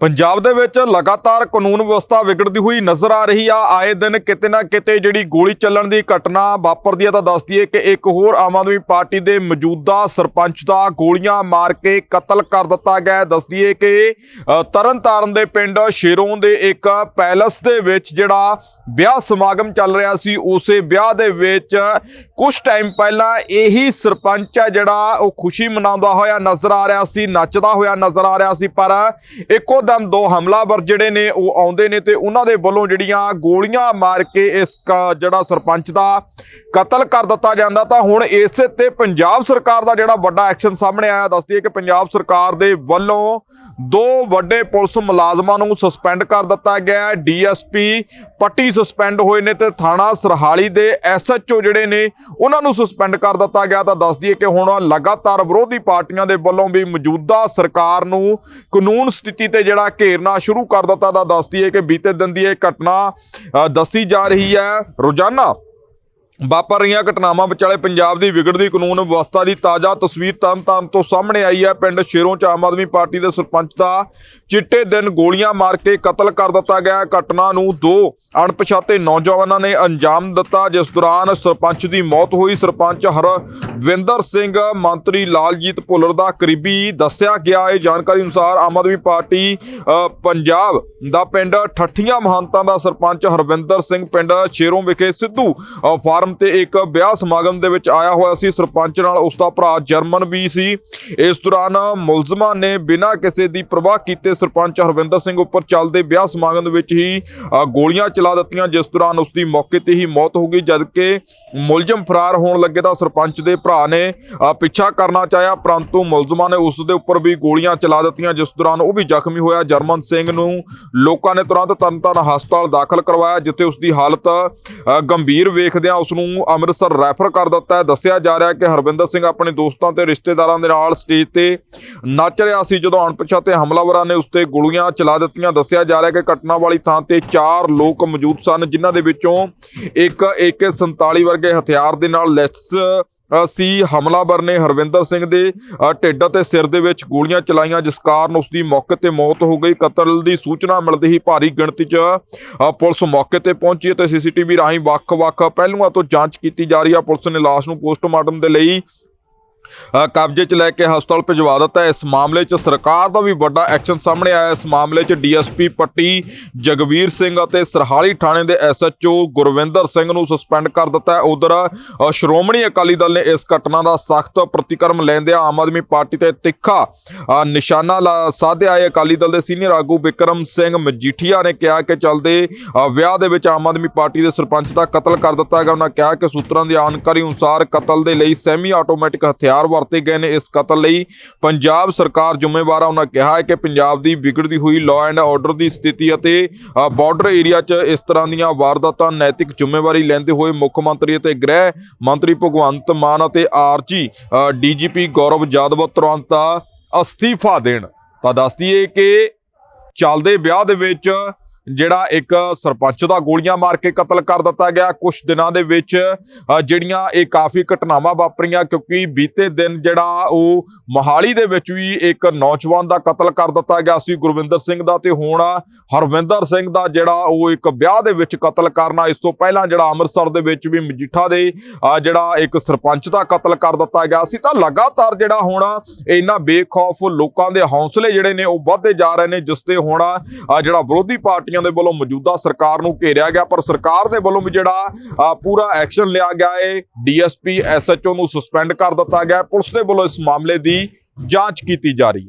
ਪੰਜਾਬ ਦੇ ਵਿੱਚ ਲਗਾਤਾਰ ਕਾਨੂੰਨ ਵਿਵਸਥਾ ਵਿਗੜਦੀ ਹੋਈ ਨਜ਼ਰ ਆ ਰਹੀ ਆ ਆਏ ਦਿਨ ਕਿਤੇ ਨਾ ਕਿਤੇ ਜਿਹੜੀ ਗੋਲੀ ਚੱਲਣ ਦੀ ਘਟਨਾ ਵਾਪਰਦੀ ਹੈ ਤਾਂ ਦੱਸਦੀ ਹੈ ਕਿ ਇੱਕ ਹੋਰ ਆਮ ਆਦਮੀ ਪਾਰਟੀ ਦੇ ਮੌਜੂਦਾ ਸਰਪੰਚ ਦਾ ਗੋਲੀਆਂ ਮਾਰ ਕੇ ਕਤਲ ਕਰ ਦਿੱਤਾ ਗਿਆ ਹੈ। ਦੱਸਦੀ ਹੈ ਕਿ ਤਰਨਤਾਰਨ ਦੇ ਪਿੰਡ ਸ਼ੇਰੋਂ ਦੇ ਇੱਕ ਪੈਲਸ ਦੇ ਵਿੱਚ ਜਿਹੜਾ ਵਿਆਹ ਸਮਾਗਮ ਚੱਲ ਰਿਹਾ ਸੀ, ਉਸੇ ਵਿਆਹ ਦੇ ਵਿੱਚ ਕੁਝ ਟਾਈਮ ਪਹਿਲਾਂ ਇਹੀ ਸਰਪੰਚ ਹੈ ਜਿਹੜਾ ਉਹ ਖੁਸ਼ੀ ਮਨਾਉਂਦਾ ਹੋਇਆ ਨਜ਼ਰ ਆ ਰਿਹਾ ਸੀ, ਨੱਚਦਾ ਹੋਇਆ ਨਜ਼ਰ ਆ ਰਿਹਾ ਸੀ ਪਰ ਇੱਕੋ ਦਮ ਦੋ ਹਮਲਾਵਰ ਜਿਹੜੇ ਨੇ ਉਹ ਆਉਂਦੇ ਨੇ ਤੇ ਉਹਨਾਂ ਦੇ ਵੱਲੋਂ ਜਿਹੜੀਆਂ ਗੋਲੀਆਂ ਮਾਰ ਕੇ ਇਸ ਜਿਹੜਾ ਸਰਪੰਚ ਦਾ ਕਤਲ ਕਰ ਦਿੱਤਾ ਜਾਂਦਾ ਤਾਂ ਹੁਣ ਇਸੇ ਤੇ ਪੰਜਾਬ ਸਰਕਾਰ ਦਾ ਜਿਹੜਾ ਵੱਡਾ ਐਕਸ਼ਨ ਸਾਹਮਣੇ ਆਇਆ ਦੱਸਦੀ ਹੈ ਕਿ ਪੰਜਾਬ ਸਰਕਾਰ ਦੇ ਵੱਲੋਂ ਦੋ ਵੱਡੇ ਪੁਲਿਸ ਮੁਲਾਜ਼ਮਾਂ ਨੂੰ ਸਸਪੈਂਡ ਕਰ ਦਿੱਤਾ ਗਿਆ ਹੈ। ਡੀਐਸਪੀ ਪੱਟੀ ਸਸਪੈਂਡ ਹੋਏ ਨੇ ਤੇ ਥਾਣਾ ਸਰਹਾਲੀ ਦੇ ਐਸਐਚਓ ਜਿਹੜੇ ਨੇ ਉਹਨਾਂ ਨੂੰ ਸਸਪੈਂਡ ਕਰ ਦਿੱਤਾ ਗਿਆ। ਤਾਂ ਦੱਸਦੀ ਹੈ ਕਿ ਹੁਣ ਲਗਾਤਾਰ ਵਿਰੋਧੀ ਪਾਰਟੀਆਂ ਦੇ ਵੱਲੋਂ ਵੀ ਮੌਜੂਦਾ ਸਰਕਾਰ ਨੂੰ ਕਾਨੂੰਨ ਸਥਿਤੀ ਤੇ ਜਿਹੜਾ ਘੇਰਨਾ ਸ਼ੁਰੂ ਕਰ ਦਿੱਤਾ ਤਾਂ ਦੱਸਦੀ ਹੈ ਕਿ ਬੀਤੇ ਦਿਨ ਦੀ ਇਹ ਘਟਨਾ ਅ, ਦੱਸੀ ਜਾ ਰਹੀ ਹੈ। ਰੋਜ਼ਾਨਾ ਵਾਪਰ ਰਹੀਆਂ ਘਟਨਾਵਾਂ ਵਿਚਾਲੇ ਪੰਜਾਬ ਦੀ ਵਿਗੜਦੀ ਕਾਨੂੰਨ ਵਿਵਸਥਾ ਦੀ ਤਾਜ਼ਾ ਤਸਵੀਰ ਤਰਨਤਾਰਨ ਤੋਂ ਸਾਹਮਣੇ ਆਈ ਹੈ। ਪਿੰਡ ਸ਼ੇਰੋਂ ਚ ਆਮ ਆਦਮੀ ਪਾਰਟੀ ਦੇ ਸਰਪੰਚ ਦਾ ਚਿੱਟੇ ਦਿਨ ਗੋਲੀਆਂ ਮਾਰ ਕੇ ਕਤਲ ਕਰ ਦਿੱਤਾ ਗਿਆ ਘਟਨਾ ਨੂੰ ਦੋ ਅਣਪਛਾਤੇ ਨੌਜਵਾਨਾਂ ਨੇ ਅੰਜਾਮ ਦਿੱਤਾ। ਜਿਸ ਦੌਰਾਨ ਸਰਪੰਚ ਦੀ ਮੌਤ ਹੋਈ। ਸਰਪੰਚ ਹਰਵਿੰਦਰ ਸਿੰਘ, ਮੰਤਰੀ ਲਾਲਜੀਤ ਭੁੱਲਰ ਦਾ ਕਰੀਬੀ ਦੱਸਿਆ ਗਿਆ। ਹੈ ਜਾਣਕਾਰੀ ਅਨੁਸਾਰ ਆਮ ਆਦਮੀ ਪਾਰਟੀ ਪੰਜਾਬ ਦਾ ਪਿੰਡ ਠੱਠੀਆਂ ਮਹੰਤਾਂ ਦਾ ਸਰਪੰਚ ਹਰਵਿੰਦਰ ਸਿੰਘ, ਪਿੰਡ ਸ਼ੇਰੋਂ ਵਿਖੇ ਸਿੱਧੂ ਫਾਰਮ ਫਾਰਮ ਤੇ ਇੱਕ ਵਿਆਹ ਸਮਾਗਮ ਦੇ ਵਿੱਚ ਆਇਆ ਹੋਇਆ ਸੀ। ਸਰਪੰਚ ਨਾਲ ਉਸ ਦਾ ਭਰਾ ਜਰਮਨ ਵੀ ਸੀ। ਇਸ ਦੌਰਾਨ ਮੁਲਜ਼ਮਾਂ ਨੇ ਬਿਨਾਂ ਕਿਸੇ ਦੀ ਪ੍ਰਵਾਹ ਕੀਤੇ ਸਰਪੰਚ ਹਰਵਿੰਦਰ ਸਿੰਘ ਉੱਪਰ ਚੱਲਦੇ ਵਿਆਹ ਸਮਾਗਮ ਦੇ ਵਿੱਚ ਹੀ ਗੋਲੀਆਂ ਚਲਾ ਦਿੱਤੀਆਂ। ਜਿਸ ਦੌਰਾਨ ਉਸ ਦੀ ਮੌਕੇ ਤੇ ਹੀ ਮੌਤ ਹੋ ਗਈ। ਜਦਕਿ ਮੁਲਜ਼ਮ ਫਰਾਰ ਹੋਣ ਲੱਗੇ ਤਾਂ ਸਰਪੰਚ ਦੇ ਭਰਾ ਨੇ ਪਿੱਛਾ ਕਰਨਾ ਚਾਹਿਆ। ਪਰੰਤੂ ਮੁਲਜ਼ਮਾਂ ਨੇ ਉਸ ਦੇ ਉੱਪਰ ਵੀ ਗੋਲੀਆਂ ਚਲਾ ਦਿੱਤੀਆਂ। ਜਿਸ ਦੌਰਾਨ ਉਹ ਵੀ ਜ਼ਖਮੀ ਹੋਇਆ। ਜਰਮਨ ਸਿੰਘ ਨੂੰ ਲੋਕਾਂ ਨੇ ਤੁਰੰਤ ਤਰਨਤਾਰਨ ਹਸਪਤਾਲ ਦਾਖਲ ਕਰਵਾਇਆ ਜਿੱਥੇ ਉਸ ਦੀ ਹਾਲਤ ਅ, ਗੰਭੀਰ ਵੇਖਦਿਆਂ ਉਸ ਨੂੰ ਅੰਮ੍ਰਿਤਸਰ ਰੈਫਰ ਕਰ ਦਿੱਤਾ ਹੈ। ਦੱਸਿਆ ਜਾ ਰਿਹਾ ਹੈ ਕਿ ਹਰਵਿੰਦਰ ਸਿੰਘ ਆਪਣੇ ਦੋਸਤਾਂ ਤੇ ਰਿਸ਼ਤੇਦਾਰਾਂ ਦੇ ਨਾਲ ਸਟੇਜ ਤੇ ਨੱਚ ਰਿਹਾ ਸੀ, ਜਦੋਂ ਅਣਪਛਾਤੇ ਹਮਲਾਵਰਾਂ ਨੇ ਉਸ ਤੇ ਗੋਲੀਆਂ ਚਲਾ ਦਿੱਤੀਆਂ। ਦੱਸਿਆ ਜਾ ਰਿਹਾ ਹੈ ਕਿ ਘਟਨਾ ਵਾਲੀ ਥਾਂ ਤੇ ਚਾਰ ਲੋਕ ਮੌਜੂਦ ਸਨ, ਜਿਨ੍ਹਾਂ ਦੇ ਵਿੱਚੋਂ ਇੱਕ AK47 ਵਰਗੇ ਹਥਿਆਰ ਦੇ ਨਾਲ ਲੈਸ ਸੀ ਹਮਲਾਵਰ ਨੇ ਹਰਵਿੰਦਰ ਸਿੰਘ ਦੇ ਢਿੱਡ ਅਤੇ ਸਿਰ ਦੇ ਵਿੱਚ ਗੋਲੀਆਂ ਚਲਾਈਆਂ, ਜਿਸ ਕਾਰਨ ਉਸ ਦੀ ਮੌਕੇ ਤੇ ਮੌਤ ਹੋ ਗਈ। ਕਤਲ ਦੀ ਸੂਚਨਾ ਮਿਲਦੇ ਹੀ ਭਾਰੀ ਗਿਣਤੀ 'ਚ ਪੁਲਿਸ ਮੌਕੇ ਤੇ ਪਹੁੰਚੀ ਤੇ ਸੀਸੀਟੀਵੀ ਰਾਹੀਂ ਵੱਖ-ਵੱਖ ਪਹਿਲੂਆਂ ਤੋਂ ਜਾਂਚ ਕੀਤੀ ਜਾ ਰਹੀ ਹੈ। ਪੁਲਿਸ ਨੇ ਲਾਸ਼ ਨੂੰ ਪੋਸਟਮਾਰਟਮ ਦੇ ਲਈ ਕਬਜ਼ੇ 'ਚ ਲੈ ਕੇ ਹਸਪਤਾਲ ਭਿਜਵਾ ਦਿੱਤਾ। ਇਸ ਮਾਮਲੇ 'ਚ ਸਰਕਾਰ ਦਾ ਵੀ ਵੱਡਾ ਐਕਸ਼ਨ ਸਾਹਮਣੇ ਆਇਆ। ਇਸ ਮਾਮਲੇ 'ਚ ਡੀਐਸਪੀ ਪੱਟੀ ਜਗਵੀਰ ਸਿੰਘ ਅਤੇ ਸਰਹਾਲੀ ਥਾਣੇ ਦੇ ਐਸਐਚਓ ਗੁਰਵਿੰਦਰ ਸਿੰਘ ਨੂੰ ਸਸਪੈਂਡ ਕਰ ਦਿੱਤਾ ਹੈ। ਉਧਰ ਸ਼੍ਰੋਮਣੀ ਅਕਾਲੀ ਦਲ ਨੇ ਇਸ ਘਟਨਾ ਦਾ ਸਖਤ ਪ੍ਰਤੀਕਰਮ ਲੈਂਦਿਆਂ ਆਮ ਆਦਮੀ ਪਾਰਟੀ ਤੇ ਤਿੱਖਾ ਨਿਸ਼ਾਨਾ ਲਾ- ਸਾਧਿਆ। ਹੈ ਅਕਾਲੀ ਦਲ ਦੇ ਸੀਨੀਅਰ ਆਗੂ ਵਿਕਰਮ ਸਿੰਘ ਮਜੀਠੀਆ ਨੇ ਕਿਹਾ ਕਿ ਚੱਲਦੇ ਵਿਆਹ ਦੇ ਵਿੱਚ ਆਮ ਆਦਮੀ ਪਾਰਟੀ ਦੇ ਸਰਪੰਚ ਦਾ ਕਤਲ ਕਰ ਦਿੱਤਾ ਗਿਆ। ਉਹਨਾਂ ਕਿਹਾ ਕਿ ਸੂਤਰਾਂ ਦੀ ਜਾਣਕਾਰੀ ਅਨੁਸਾਰ ਕਤਲ ਦੇ ਲਈ ਸੈਮੀ ਆਟੋਮੈਟਿਕ ਹਥਿਆਰ ਵਰਤੇ ਗਏ ਨੇ ਇਸ ਕਤਲ ਲਈ। ਪੰਜਾਬ ਸਰਕਾਰ ਜ਼ਿੰਮੇਵਾਰ ਹੈ ਉਹਨਾਂ ਕਿਹਾ ਹੈ ਕਿ ਪੰਜਾਬ ਦੀ ਵਿਗੜਦੀ ਹੋਈ ਲਾਅ ਐਂਡ ਆਰਡਰ ਦੀ ਸਥਿਤੀ ਅਤੇ ਬਾਰਡਰ ਏਰੀਆ 'ਚ ਇਸ ਤਰ੍ਹਾਂ ਦੀਆਂ ਵਾਰਦਾਤਾਂ ਨੈਤਿਕ ਜ਼ਿੰਮੇਵਾਰੀ ਲੈਂਦੇ ਹੋਏ ਮੁੱਖ ਮੰਤਰੀ ਅਤੇ ਗ੍ਰਹਿ ਮੰਤਰੀ ਭਗਵੰਤ ਮਾਨ ਅਤੇ ਆਰਜੀ ਡੀਜੀਪੀ ਗੌਰਵ ਜਾਦਵ ਤੁਰੰਤ ਅਸਤੀਫਾ ਦੇਣ। ਤਾਂ ਦੱਸਦੀ ਹੈ ਕਿ ਚੱਲਦੇ ਵਿਆਹ ਦੇ ਵਿੱਚ ਜਿਹੜਾ ਇੱਕ ਸਰਪੰਚ ਦਾ ਗੋਲੀਆਂ ਮਾਰ ਕੇ ਕਤਲ ਕਰ ਦਿੱਤਾ ਗਿਆ। ਕੁਝ ਦਿਨਾਂ ਦੇ ਵਿੱਚ ਜਿਹੜੀਆਂ ਇਹ ਕਾਫੀ ਘਟਨਾਵਾਂ ਵਾਪਰੀਆਂ ਕਿਉਂਕਿ ਬੀਤੇ ਦਿਨ ਜਿਹੜਾ ਉਹ ਮੋਹਾਲੀ ਦੇ ਵਿੱਚ ਵੀ ਇੱਕ ਨੌਜਵਾਨ ਦਾ ਕਤਲ ਕਰ ਦਿੱਤਾ ਗਿਆ ਸੀ, ਗੁਰਵਿੰਦਰ ਸਿੰਘ ਦਾ ਤੇ ਹੁਣ ਹਰਵਿੰਦਰ ਸਿੰਘ ਦਾ ਜਿਹੜਾ ਉਹ ਇੱਕ ਵਿਆਹ ਦੇ ਵਿੱਚ ਕਤਲ ਕਰਨਾ ਇਸ ਤੋਂ ਪਹਿਲਾਂ ਜਿਹੜਾ ਅੰਮ੍ਰਿਤਸਰ ਦੇ ਵਿੱਚ ਵੀ ਮਜੀਠਾ ਦੇ ਜਿਹੜਾ ਇੱਕ ਸਰਪੰਚ ਦਾ ਕਤਲ ਕਰ ਦਿੱਤਾ ਗਿਆ ਸੀ। ਤਾਂ ਲਗਾਤਾਰ ਜਿਹੜਾ ਹੁਣ ਇਹਨਾਂ ਬੇਖੌਫ ਲੋਕਾਂ ਦੇ ਹੌਸਲੇ ਜਿਹੜੇ ਨੇ ਉਹ ਵੱਧਦੇ ਜਾ ਰਹੇ ਨੇ, ਜਿਸ ਤੇ ਹੁਣ ਜਿਹੜਾ ਵਿਰੋਧੀ ਪਾਰਟੀਆਂ ਦੇ ਵੱਲੋਂ ਮੌਜੂਦਾ ਸਰਕਾਰ ਨੂੰ ਘੇਰਿਆ ਗਿਆ ਪਰ ਸਰਕਾਰ ਦੇ ਵੱਲੋਂ ਵੀ ਜਿਹੜਾ ਅ, ਪੂਰਾ ਐਕਸ਼ਨ ਲਿਆ ਗਿਆ ਹੈ ਡੀਐਸਪੀ ਐਸਐਚਓ ਨੂੰ ਸਸਪੈਂਡ ਕਰ ਦਿੱਤਾ ਗਿਆ। ਪੁਲਿਸ ਦੇ ਵੱਲੋਂ ਇਸ ਮਾਮਲੇ ਦੀ ਜਾਂਚ ਕੀਤੀ ਜਾ ਰਹੀ ਹੈ।